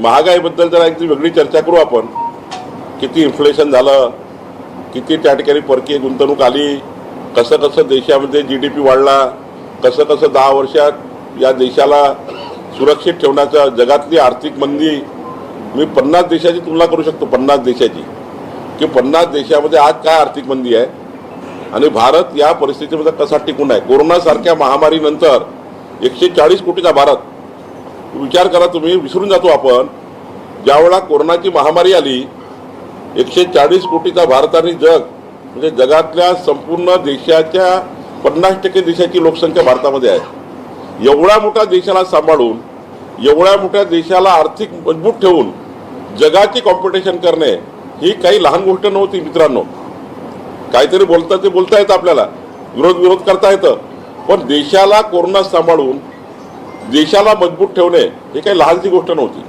महागाईबद्दल जरा एक वेगळी चर्चा करू आपण. किती इन्फ्लेशन झालं किती त्या ठिकाणी परकीय गुंतवणूक आली कसं कसं देशामध्ये जी डी पी वाढला कसं कसं दहा वर्षात या देशाला सुरक्षित ठेवण्याचं जगातली आर्थिक मंदी मी पन्नास देशाची तुलना करू शकतो पन्नास देशाची. की पन्नास देशामध्ये आज काय आर्थिक मंदी आहे? आणि भारत या परिस्थितीमध्ये कसा टिकून आहे? कोरोनासारख्या महामारीनंतर एकशे चाळीस कोटीचा भारत विचार करा तुम्ही विसरून जातो आपण. ज्यावेळा कोरोनाची महामारी आली एकशे चाळीस कोटीचा भारत आणि जग म्हणजे जगातल्या संपूर्ण देशाच्या पन्नास टक्के देशाची लोकसंख्या भारतामध्ये आहे. एवढ्या मोठ्या देशाला सांभाळून एवढ्या मोठ्या देशाला आर्थिक मजबूत ठेवून जगाची कॉम्पिटिशन करणे ही काही लहान गोष्ट नव्हती मित्रांनो. काहीतरी बोलता ते बोलता येतं आपल्याला. विरोध विरोध करता येतं. पण देशाला कोरोना सांभाळून देशाला मजबूत ठेवणे ही काही लहानची गोष्ट नव्हती.